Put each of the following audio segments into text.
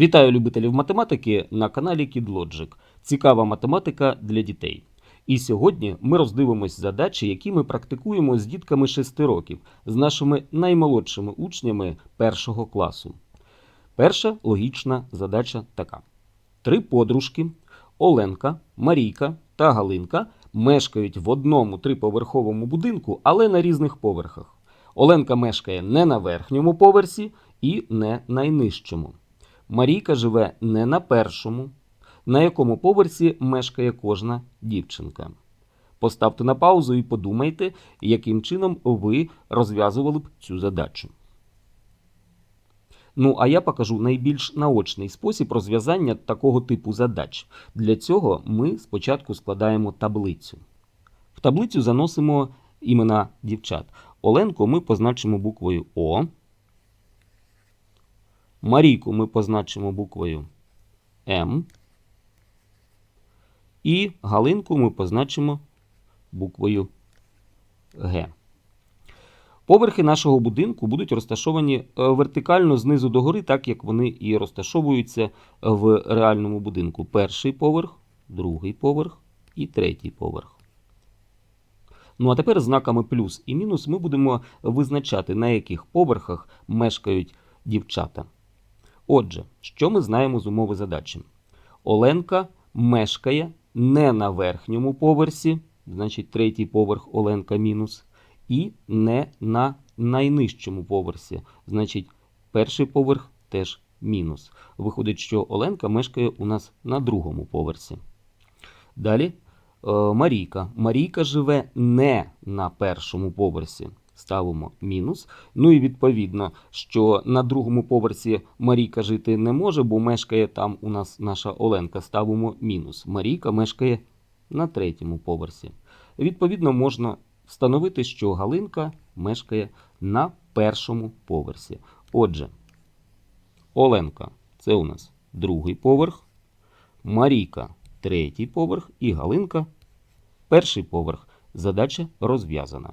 Вітаю любителів математики на каналі KidLogic. Цікава математика для дітей. І сьогодні ми роздивимось задачі, які ми практикуємо з дітками 6 років, з нашими наймолодшими учнями першого класу. Перша логічна задача така: три подружки Оленка, Марійка та Галинка мешкають в одному триповерховому будинку, але на різних поверхах. Оленка мешкає не на верхньому поверсі і не найнижчому. Марійка живе не на першому, на якому поверсі мешкає кожна дівчинка. Поставте на паузу і подумайте, яким чином ви розв'язували б цю задачу. Ну, а я покажу найбільш наочний спосіб розв'язання такого типу задач. Для цього ми спочатку складаємо таблицю. В таблицю заносимо імена дівчат. Оленку ми позначимо буквою О. Марійку ми позначимо буквою М. І Галинку ми позначимо буквою Г. Поверхи нашого будинку будуть розташовані е, вертикально знизу до гори, так як вони і розташовуються в реальному будинку. Перший поверх, другий поверх і третій поверх. Ну а тепер знаками плюс і мінус ми будемо визначати, на яких поверхах мешкають дівчата. Отже, що ми знаємо з умови задачі? Оленка мешкає не на верхньому поверсі, значить третій поверх Оленка мінус, і не на найнижчому поверсі, значить перший поверх теж мінус. Виходить, що Оленка мешкає у нас на другому поверсі. Далі е, Марійка. Марійка живе не на першому поверсі. Ставимо мінус. Ну і відповідно, що на другому поверсі Марійка жити не може, бо мешкає там у нас наша Оленка. Ставимо мінус. Марійка мешкає на третьому поверсі. Відповідно, можна встановити, що Галинка мешкає на першому поверсі. Отже, Оленка це у нас другий поверх, Марійка третій поверх і Галинка перший поверх. Задача розв'язана.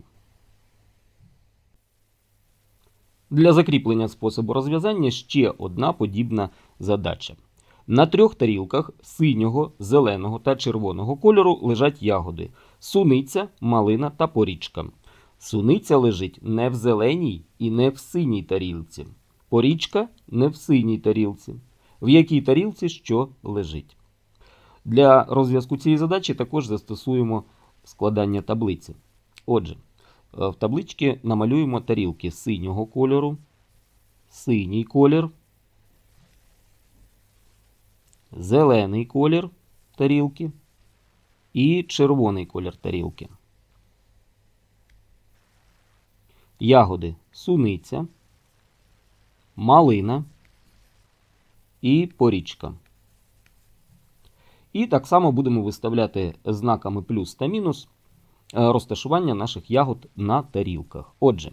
Для закріплення способу розв'язання ще одна подібна задача. На трьох тарілках синього, зеленого та червоного кольору лежать ягоди: суниця, малина та порічка. Суниця лежить не в зеленій і не в синій тарілці. Порічка не в синій тарілці. В якій тарілці що лежить. Для розв'язку цієї задачі також застосуємо складання таблиці. Отже, в табличці намалюємо тарілки синього кольору, синій колір, зелений колір тарілки і червоний колір тарілки. Ягоди суниця, малина і порічка. І так само будемо виставляти знаками плюс та мінус е, розташування наших ягод на тарілках. Отже,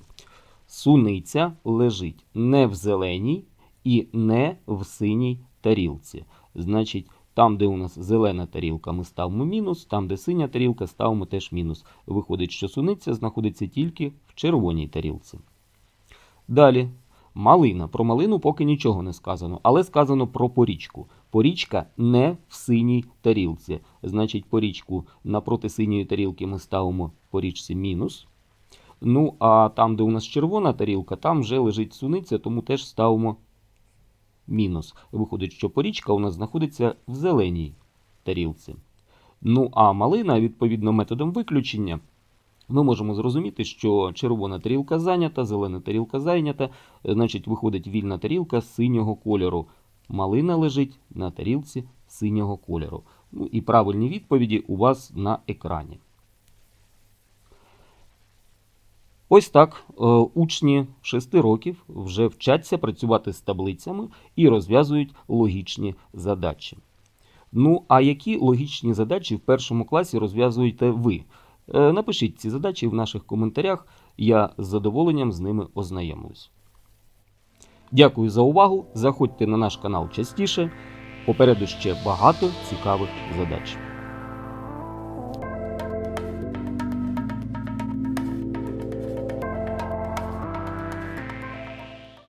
суниця лежить не в зеленій і не в синій тарілці. Значить, там, де у нас зелена тарілка, ми ставимо мінус, там, де синя тарілка, ставимо теж мінус. Виходить, що суниця знаходиться тільки в червоній тарілці. Далі. Малина. Про малину поки нічого не сказано, але сказано про порічку. Порічка не в синій тарілці. Значить, порічку напроти синьої тарілки ми ставимо порічці мінус. Ну, а там, де у нас червона тарілка, там вже лежить суниця, тому теж ставимо мінус. Виходить, що порічка у нас знаходиться в зеленій тарілці. Ну, а малина, відповідно, методом виключення. Ми можемо зрозуміти, що червона тарілка зайнята, зелена тарілка зайнята, значить, виходить вільна тарілка синього кольору. Малина лежить на тарілці синього кольору. Ну і правильні відповіді у вас на екрані. Ось так е, учні 6 років вже вчаться працювати з таблицями і розв'язують логічні задачі. Ну, а які логічні задачі в першому класі розв'язуєте ви? Е, Напишіть ці задачі в наших коментарях, я з задоволенням з ними ознайомлюсь. Дякую за увагу. Заходьте на наш канал частіше. Попереду ще багато цікавих задач.